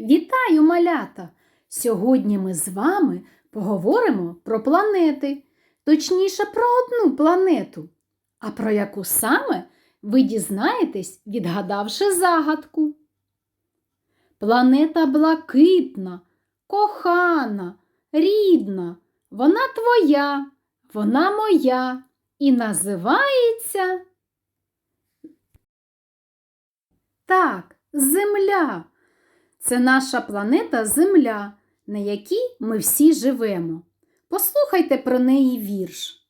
Вітаю, малята! Сьогодні ми з вами поговоримо про планети, точніше про одну планету. А про яку саме ви дізнаєтесь, відгадавши загадку. Планета блакитна, кохана, рідна, вона твоя, вона моя і називається. Так, Земля. Це наша планета Земля, на якій ми всі живемо. Послухайте про неї вірш.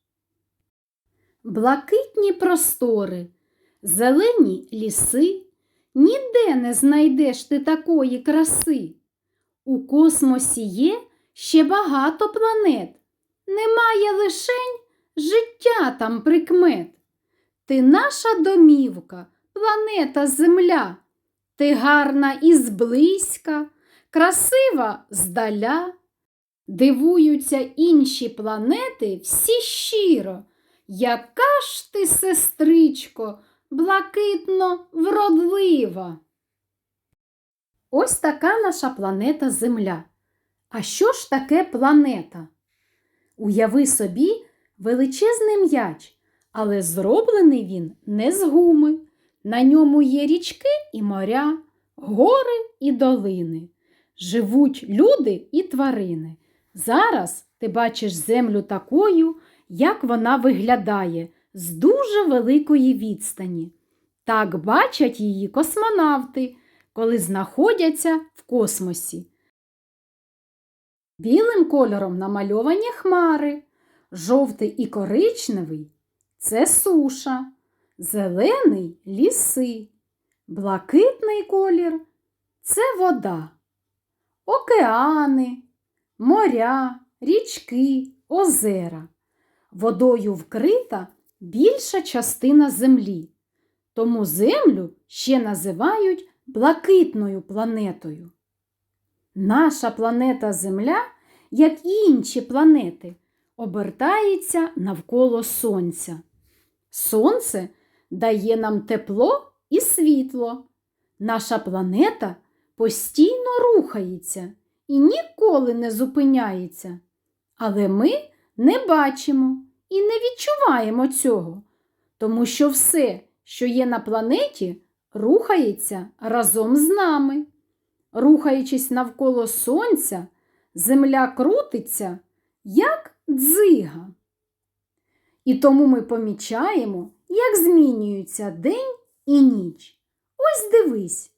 Блакитні простори, зелені ліси, ніде не знайдеш ти такої краси. У космосі є ще багато планет, немає лишень життя там прикмет. Ти наша домівка, планета Земля. Ти гарна і зблизька, красива здаля. Дивуються інші планети всі щиро. Яка ж ти, сестричко, блакитно вродлива. Ось така наша планета Земля. А що ж таке планета? Уяви собі величезний м'яч, але зроблений він не з гуми. На ньому є річки і моря, гори і долини. Живуть люди і тварини. Зараз ти бачиш землю такою, як вона виглядає з дуже великої відстані. Так бачать її космонавти, коли знаходяться в космосі. Білим кольором намальовані хмари, жовтий і коричневий це суша, зелений ліси, блакитний колір це вода, океани, моря, річки, озера. Водою вкрита більша частина землі, тому землю ще називають блакитною планетою. Наша планета Земля, як і інші планети, обертається навколо Сонця. Сонце дає нам тепло і світло. Наша планета постійно рухається і ніколи не зупиняється. Але ми не бачимо і не відчуваємо цього, тому що все, що є на планеті, рухається разом з нами. Рухаючись навколо сонця, земля крутиться, як дзига. І тому ми помічаємо, як змінюються день і ніч. Ось дивись,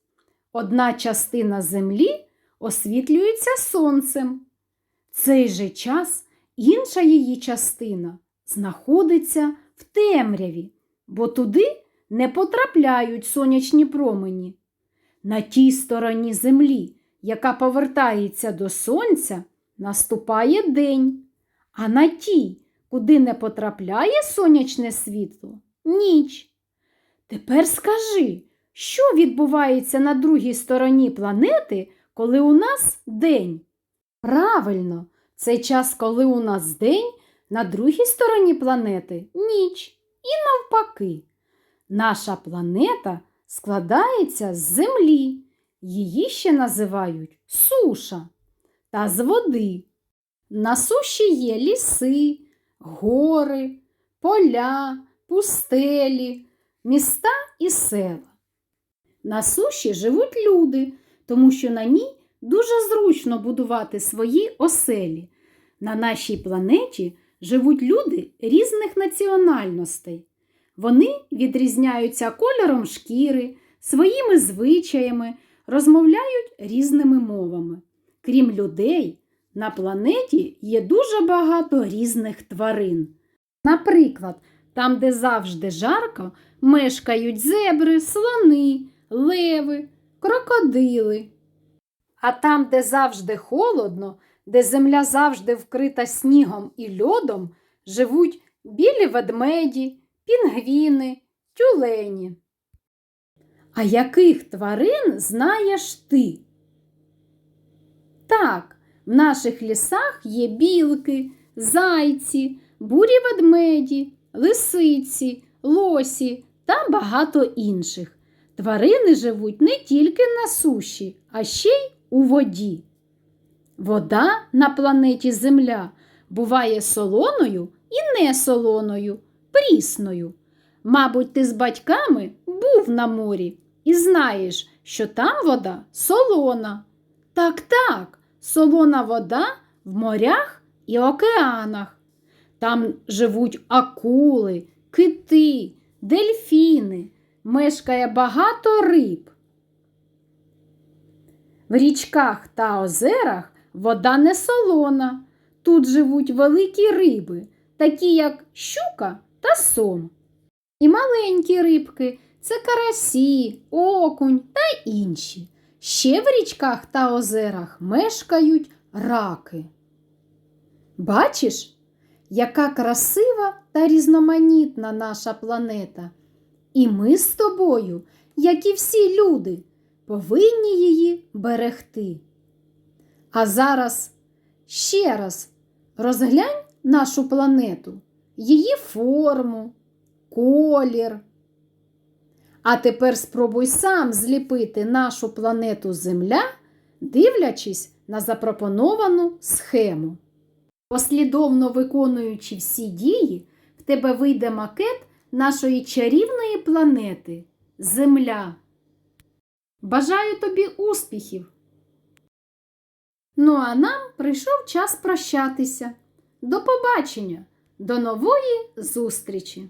одна частина землі освітлюється сонцем. Цей же час інша її частина знаходиться в темряві, бо туди не потрапляють сонячні промені. На тій стороні землі, яка повертається до сонця, наступає день, а на тій, куди не потрапляє сонячне світло, ніч. Тепер скажи, що відбувається на другій стороні планети, коли у нас день? Правильно, це час, коли у нас день, на другій стороні планети ніч. І навпаки. Наша планета складається з землі. Її ще називають суша та з води. На суші є ліси, гори, поля, пустелі, міста і села. На суші живуть люди, тому що на ній дуже зручно будувати свої оселі. На нашій планеті живуть люди різних національностей. Вони відрізняються кольором шкіри, своїми звичаями, розмовляють різними мовами. Крім людей, на планеті є дуже багато різних тварин. Наприклад, там, де завжди жарко, мешкають зебри, слони, леви, крокодили. А там, де завжди холодно, де земля завжди вкрита снігом і льодом, живуть білі ведмеді, пінгвіни, тюлені. А яких тварин знаєш ти? Так, в наших лісах є білки, зайці, бурі ведмеді, лисиці, лосі та багато інших. Тварини живуть не тільки на суші, а ще й у воді. Вода на планеті Земля буває солоною і несолоною, прісною. Мабуть, ти з батьками був на морі і знаєш, що там вода солона. Так, так, солона вода в морях і океанах. Там живуть акули, кити, дельфіни, мешкає багато риб. В річках та озерах вода не солона. Тут живуть великі риби, такі як щука та сом. І маленькі рибки це карасі, окунь та інші. Ще в річках та озерах мешкають раки. Бачиш, яка красива та різноманітна наша планета. І ми з тобою, як і всі люди, повинні її берегти. А зараз ще раз розглянь нашу планету, її форму, колір. А тепер спробуй сам зліпити нашу планету Земля, дивлячись на запропоновану схему. Послідовно виконуючи всі дії, в тебе вийде макет нашої чарівної планети Земля. Бажаю тобі успіхів! Ну а нам прийшов час прощатися. До побачення, до нової зустрічі!